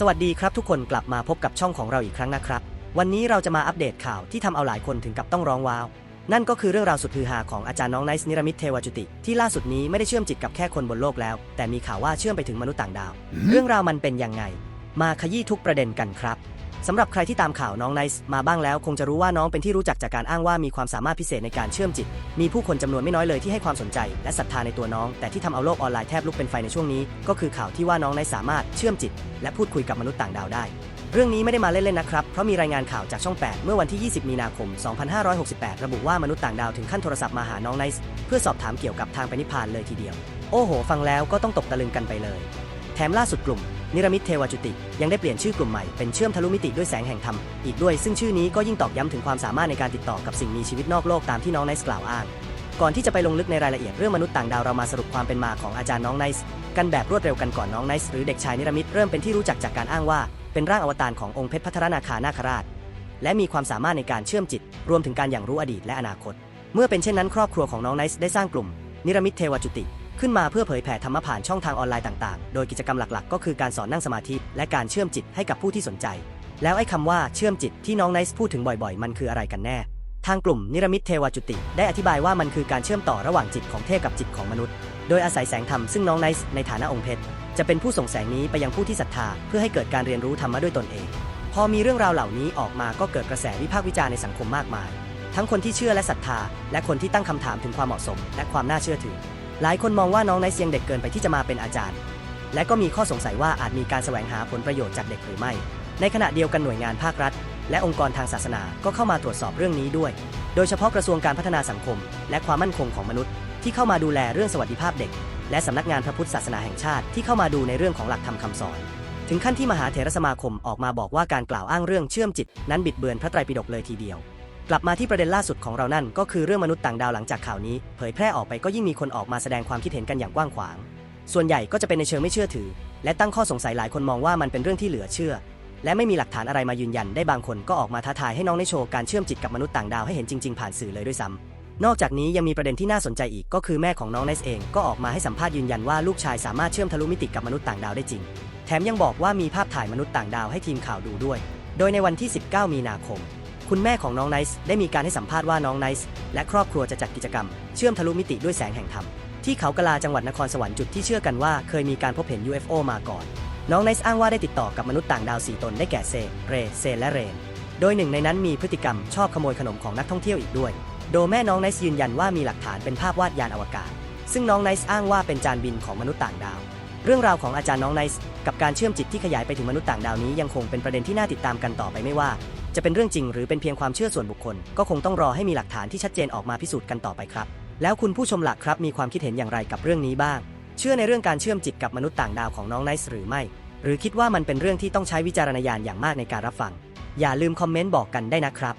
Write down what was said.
สวัสดีครับทุกคนกลับมาพบกับช่องของเราอีกครั้งนะครับ วันนี้เราจะมาอัปเดตข่าวที่ทำเอาหลายคนถึงกับต้องร้องว้าว นั่นก็คือเรื่องราวสุดฮือฮาของอาจารย์น้องไนซ์นิรมิตเทวจุติ ที่ล่าสุดนี้ไม่ได้เชื่อมจิตกับแค่คนบนโลกแล้ว แต่มีข่าวว่าเชื่อมไปถึงมนุษย์ต่างดาว เรื่องราวมันเป็นยังไง มาขยี้ทุกประเด็นกันครับ สำหรับใครที่ตามข่าวน้องไนซ์มาบ้างแล้วคงจะรู้ว่าน้องเป็นที่รู้จักจากการอ้างว่ามีความสามารถพิเศษในการเชื่อมจิต มีผู้คนจำนวนไม่น้อยเลยที่ให้ความสนใจ และศรัทธาในตัวน้อง แต่ที่ทำเอาโลกออนไลน์แทบลุกเป็นไฟในช่วงนี้ ก็คือข่าวที่ว่าน้องไนซ์สามารถเชื่อมจิต และพูดคุยกับมนุษย์ต่างดาวได้ เรื่องนี้ไม่ได้มาเล่นๆนะครับ เพราะมีรายงานข่าวจากช่อง 8 เมื่อวันที่ 20 มีนาคม 2568 ระบุว่ามนุษย์ต่างดาวถึงขั้นโทรศัพท์มาหาน้องไนซ์เพื่อสอบถามเกี่ยวกับทางไปนิพพานเลยทีเดียว โอ้โห ฟังแล้วก็ต้องตกตะลึงกันไปเลย แถมล่าสุดกลุ่ม นิรมิตเทวจุติ ยังได้เปลี่ยนชื่อกลุ่มใหม่เป็นเชื่อมทะลุมิติด้วยแสงแห่งธรรมอีกด้วยซึ่งชื่อนี้ก็ยิ่งตอกย้ำถึงความสามารถในการติดต่อกับสิ่งมีชีวิตนอกโลกตามที่น้องไนซ์กล่าวอ้าง ก่อนที่จะไปลงลึกในรายละเอียดเรื่องมนุษย์ต่างดาวเรามาสรุปความเป็นมาของอาจารย์น้องไนซ์กันแบบรวดเร็วกันก่อนน้องไนซ์หรือเด็กชายนิรมิตเริ่มเป็นที่รู้จักจากการอ้างว่า เป็นร่างอวตารขององค์เพชรพัทรนาคานาคราช และมีความสามารถในการเชื่อมจิต รวมถึงการอย่างรู้อดีตและอนาคต เมื่อเป็นเช่นนั้นครอบครัวของน้องไนซ์ได้สร้างกลุ่ม นิรมิตเทวจุติ ขึ้นมาเพื่อเผยแผ่ธรรมะผ่านช่องทางออนไลน์ต่างๆ โดยกิจกรรมหลักๆ ก็คือการสอนนั่งสมาธิและการเชื่อมจิตให้กับผู้ที่สนใจ แล้วไอ้คำว่าเชื่อมจิตที่น้องไนซ์พูดถึงบ่อยๆ มันคืออะไรกันแน่ ทางกลุ่มนิรมิตเทวจุติ ได้อธิบายว่ามันคือการเชื่อมต่อระหว่างจิตของเทพกับจิตของมนุษย์ โดยอาศัยแสงธรรมซึ่งน้องไนซ์ในฐานะองค์เพชรจะเป็นผู้ส่งแสงนี้ไปยังผู้ที่ศรัทธา เพื่อให้เกิดการเรียนรู้ธรรมะด้วยตนเอง พอมีเรื่องราวเหล่านี้ออกมาก็เกิดกระแสวิพากษ์วิจารณ์ในสังคมมากมาย ทั้งคนที่เชื่อและศรัทธา และคนที่ตั้งคำถามถึงความเหมาะสม และความน่าเชื่อถือ หลายคนมองว่าน้องไนซ์ยังเด็กเกินไปที่จะมาเป็นอาจารย์ และก็มีข้อสงสัยว่าอาจมีการแสวงหาผลประโยชน์จากเด็กหรือไม่ ในขณะเดียวกันหน่วยงานภาครัฐ และองค์กรทางศาสนาก็เข้ามาตรวจสอบเรื่องนี้ด้วย โดยเฉพาะกระทรวงการพัฒนาสังคม และความมั่นคงของมนุษย์ ที่เข้ามาดูแลเรื่องสวัสดิภาพเด็ก และสำนักงานพระพุทธศาสนาแห่งชาติที่เข้ามาดูในเรื่องของหลักธรรมคำสอน ถึงขั้นที่มหาเถรสมาคมออกมาบอกว่าการกล่าวอ้างเรื่องเชื่อมจิต นั้นบิดเบือนพระไตรปิฎกเลยทีเดียว กลับมาที่ประเด็นล่าสุดของเรานั่น ก็คือเรื่องมนุษย์ต่างดาวหลังจากข่าวนี้เผยแพร่ออกไปก็ยิ่งมีคนออกมาแสดงความคิดเห็นกันอย่างกว้างขวาง ส่วนใหญ่ก็จะเป็นในเชิงไม่เชื่อถือ และตั้งข้อสงสัยหลายคนมองว่ามันเป็นเรื่องที่เหลือเชื่อ และไม่มีหลักฐานอะไรมายืนยันได้บางคนก็ออกมาท้าทายให้น้องได้โชว์การเชื่อมจิตกับมนุษย์ต่างดาวให้เห็นจริง ๆ ผ่านสื่อเลยด้วยซ้ำนอกจากนี้ยังมีประเด็นที่น่าสนใจอีกก็คือแม่ของน้องไนซ์เองก็ออกมาให้สัมภาษณ์ยืนยันว่าลูกชายสามารถเชื่อมทะลุมิติกับมนุษย์ต่างดาวได้จริง แถมยังบอกว่ามีภาพถ่ายมนุษย์ต่างดาวให้ทีมข่าวดูด้วย โดยในวันที่ 19 มีนาคม คุณแม่ของน้องไนซ์ได้มีการให้สัมภาษณ์ว่าน้องไนซ์และครอบครัวจะจัดกิจกรรม เชื่อมทะลุมิติด้วยแสงแห่งธรรม ที่เขากะลาจังหวัดนครสวรรค์จุดที่เชื่อกันว่าเคยมีการพบเห็น UFO มาก่อน น้องไนซ์อ้างว่าได้ติดต่อกับมนุษย์ต่างดาวสี่ตนได้แก่เซ เร เซนและเรน โดยหนึ่งในนั้นมีพฤติกรรมชอบขโมยขนมของนักท่องเที่ยวอีกด้วย โดยแม่น้องไนซ์ยืนยันว่ามีหลักฐานเป็นภาพวาดยานอวกาศ ซึ่งน้องไนซ์อ้างว่าเป็นจานบินของมนุษย์ต่างดาวเรื่องราวของอาจารย์น้องไนซ์กับการเชื่อมจิตที่ขยายไปถึงมนุษย์ต่างดาวนี้ยังคงเป็นประเด็นที่น่าติดตามกันต่อไปไม่ว่า จะเป็นเรื่องจริงหรือเป็นเพียงความเชื่อส่วนบุคคล ก็คงต้องรอให้มีหลักฐานที่ชัดเจนออกมาพิสูจน์กันต่อไปครับ แล้วคุณผู้ชมหลักครับมีความคิดเห็นอย่างไรกับเรื่องนี้บ้าง เชื่อในเรื่องการเชื่อมจิตกับมนุษย์ต่างดาวของน้องไนซ์หรือไม่ หรือคิดว่ามันเป็นเรื่องที่ต้องใช้วิจารณญาณอย่างมากในการรับฟัง อย่าลืมคอมเมนต์บอกกันได้นะครับ